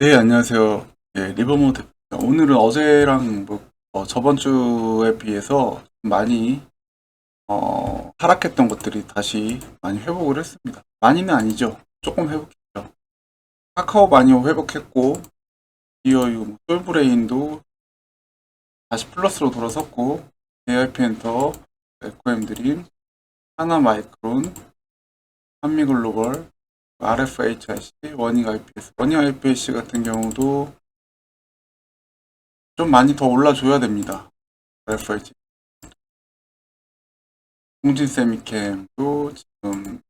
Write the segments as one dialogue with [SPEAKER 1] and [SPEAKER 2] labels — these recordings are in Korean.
[SPEAKER 1] 네, 안녕하세요. 예, 리버모 대표입니다. 오늘은 어제랑 뭐, 어, 저번 주에 비해서 많이, 어, 하락했던 것들이 다시 많이 회복을 했습니다. 많이는 아니죠. 조금 회복했죠. 카카오 많이 회복했고, 기어유, 뭐 솔브레인도 다시 플러스로 돌아섰고, AIP 엔터, 에코엠 드림, 하나 마이크론, 한미글로벌, RFHIC, 워닝 IPS. 워닝 IPS 같은 경우도 좀 많이 더 올라줘야 됩니다. RFIC. 공진 세미캠도 지금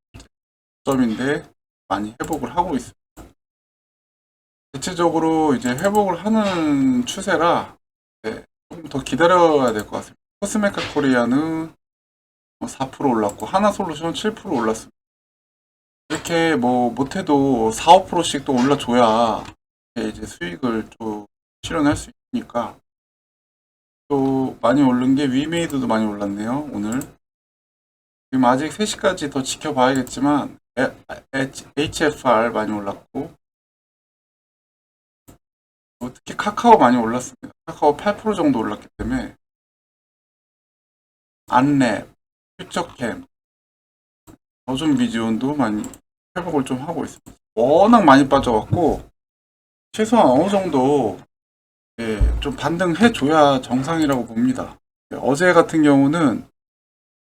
[SPEAKER 1] 점인데 많이 회복을 하고 있습니다. 대체적으로 이제 회복을 하는 추세라 네, 조금 더 기다려야 될 것 같습니다. 코스메카 코리아는 4% 올랐고 하나솔루션 7% 올랐습니다. 이렇게 뭐 못해도 4, 5%씩 또 올라줘야 이제 수익을 좀 실현할 수 있으니까 또 많이 오른 게 위메이드도 많이 올랐네요 오늘. 지금 아직 3시까지 더 지켜봐야겠지만 HFR 많이 올랐고 뭐 특히 카카오 많이 올랐습니다. 카카오 8% 정도 올랐기 때문에 안랩, 퓨처캠 어좀 비지온도 많이 회복을 좀 하고 있습니다. 워낙 많이 빠져갖고 최소한 어느 정도 예, 좀 반등해 줘야 정상이라고 봅니다. 예, 어제 같은 경우는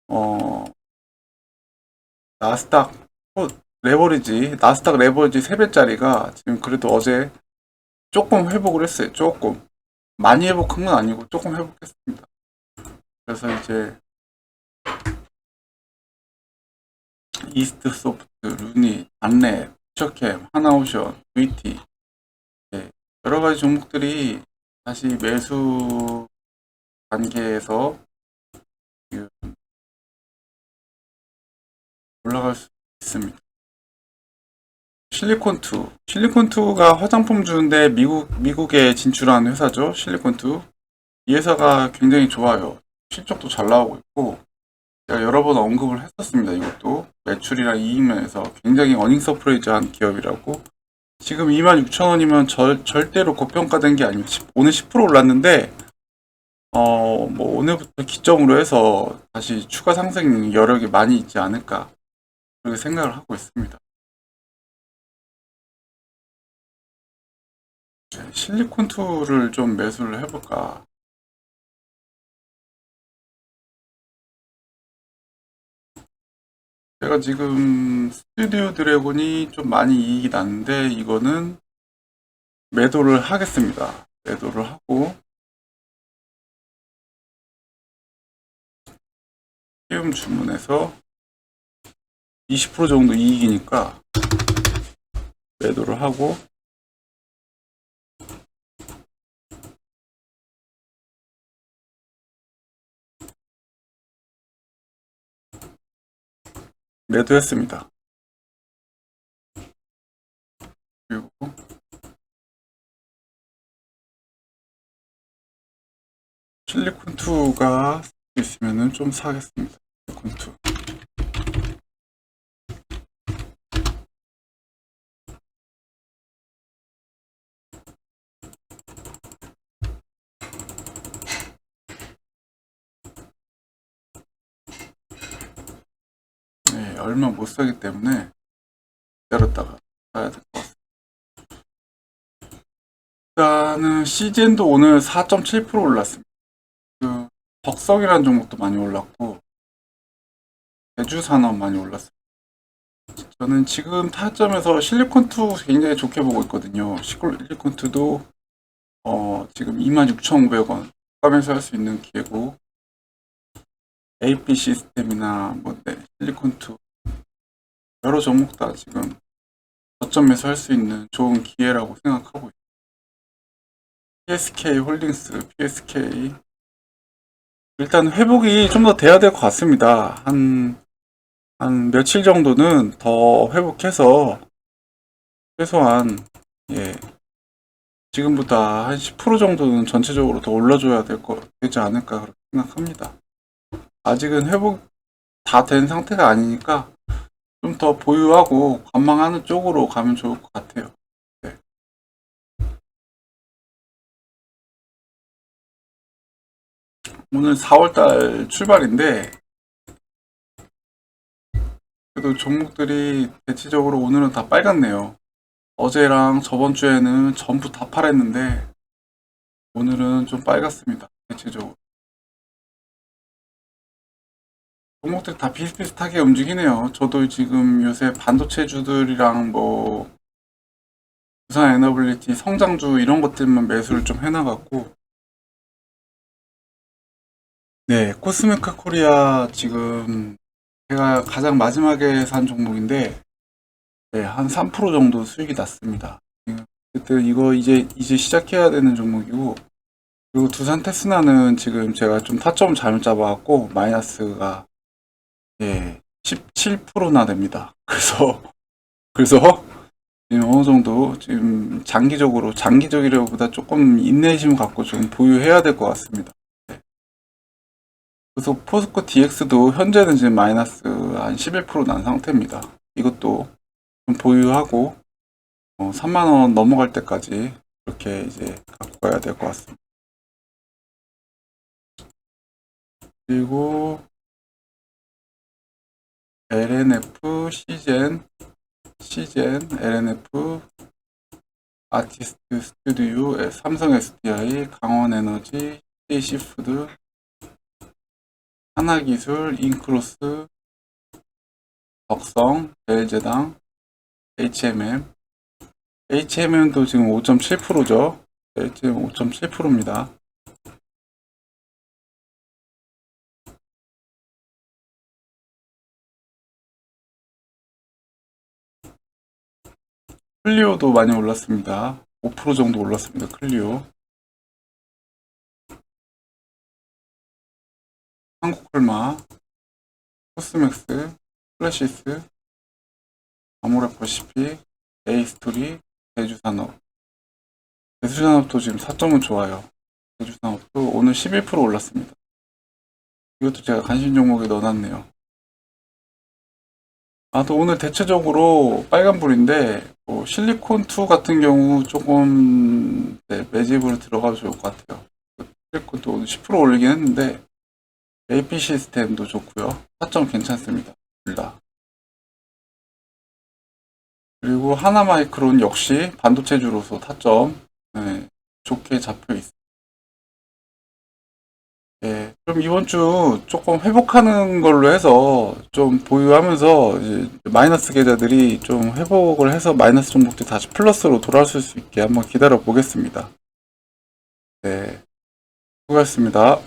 [SPEAKER 1] 어 나스닥 어, 레버리지 나스닥 레버리지 3배짜리가 지금 그래도 어제 조금 회복을 했어요. 조금 많이 회복한 건 아니고 조금 회복했습니다. 그래서 이제 이스트 소프트, 루니, 안랩, 퓨처캠, 하나오션, VT 네, 여러 가지 종목들이 다시 매수 단계에서 올라갈 수 있습니다. 실리콘2, 실리콘2가 화장품 주는데 미국, 미국에 진출한 회사죠. 실리콘2. 이 회사가 굉장히 좋아요. 실적도 잘 나오고 있고, 제가 여러 번 언급을 했었습니다. 이것도 매출이랑 이익면에서 굉장히 어닝 서프레이즈한 기업이라고. 지금 26,000원이면 절, 절대로 고평가된 게 아니고 십- 오늘 10% 올랐는데 어, 뭐 오늘부터 기점으로 해서 다시 추가 상승 여력이 많이 있지 않을까 그렇게 생각을 하고 있습니다. 네, 실리콘2를 좀 매수를 해볼까. 제가 지금 스튜디오 드래곤이 좀 많이 이익이 났는데 이거는 매도를 하겠습니다. 매도를 하고 시음 주문해서 20% 정도 이익이니까 매도를 하고 매도했습니다. 그리고 실리콘2가 있으면은 좀 사겠습니다. 실리콘2. 네, 얼마 못 사기 때문에 기다렸다가 사야 될 것 같습니다. 일단은 시젠도 오늘 4.7% 올랐습니다. 그 덕성이라는 종목도 많이 올랐고 제주산업 많이 올랐습니다. 저는 지금 타점에서 실리콘2 굉장히 좋게 보고 있거든요. 실리콘2도 어, 지금 26,500원 가면서 할 수 있는 기회고 AP 시스템이나 뭐 네, 실리콘2 여러 종목 다 지금 저점에서 할 수 있는 좋은 기회라고 생각하고 있습니다. PSK 홀딩스, PSK 일단 회복이 좀 더 돼야 될 것 같습니다. 한, 한 며칠 정도는 더 회복해서 최소한 예 지금보다 한 10% 정도는 전체적으로 더 올라줘야 될 거 되지 않을까 그렇게 생각합니다. 아직은 회복 다 된 상태가 아니니까 좀 더 보유하고 관망하는 쪽으로 가면 좋을 것 같아요. 네. 오늘 4월달 출발인데 그래도 종목들이 대체적으로 오늘은 다 빨갛네요. 어제랑 저번 주에는 전부 다 파랬는데 오늘은 좀 빨갛습니다. 대체적으로. 종목들이 다 비슷비슷하게 움직이네요. 저도 지금 요새 반도체주들이랑 뭐 부산 에너빌리티 성장주 이런 것들만 매수를 좀 해놔갖고 네 코스메카 코리아 지금 제가 가장 마지막에 산 종목인데 네, 한 3% 정도 수익이 났습니다. 그때 이거 이제 이제 시작해야 되는 종목이고 그리고 두산 테스나는 지금 제가 좀 타점 잘못 잡아갖고 마이너스가 예 17%나 됩니다. 그래서 그래서 지금 어느 정도 지금 장기적으로 장기적이라기보다 조금 인내심 갖고 좀 보유해야 될 것 같습니다. 네. 그래서 포스코 DX도 현재는 지금 마이너스 한 11%난 상태입니다. 이것도 좀 보유하고 어, 3만 원 넘어갈 때까지 이렇게 이제 갖고 가야 될 것 같습니다. 그리고 LNF, 시젠, 시젠, LNF, 아티스트 스튜디오, 삼성 SDI, 강원에너지, CJC푸드, 하나기술, 인크로스, 덕성, 벨제당, HMM, HMM도 지금 5.7%죠. HMM 5.7%입니다. 클리오도 많이 올랐습니다. 5% 정도 올랐습니다. 클리오. 한국콜마, 코스맥스, 플래시스, 아모레퍼시픽, 에이스토리, 대주산업. 대주산업도 지금 4점은 좋아요. 대주산업도 오늘 11% 올랐습니다. 이것도 제가 관심 종목에 넣어놨네요. 아, 또 오늘 대체적으로 빨간불인데, 뭐 실리콘2 같은 경우 조금 네, 매집으로 들어가도 좋을 것 같아요. 실리콘2 오늘 10% 올리긴 했는데, AP 시스템도 좋고요. 4점 괜찮습니다. 둘 다. 그리고 하나마이크론 역시 반도체주로서 타점 네, 좋게 잡혀 있습니다. 네, 좀 이번 주 조금 회복하는 걸로 해서 좀 보유하면서 마이너스 계좌들이 좀 회복을 해서 마이너스 종목들이 다시 플러스로 돌아올 수 있게 한번 기다려 보겠습니다. 네, 수고하셨습니다.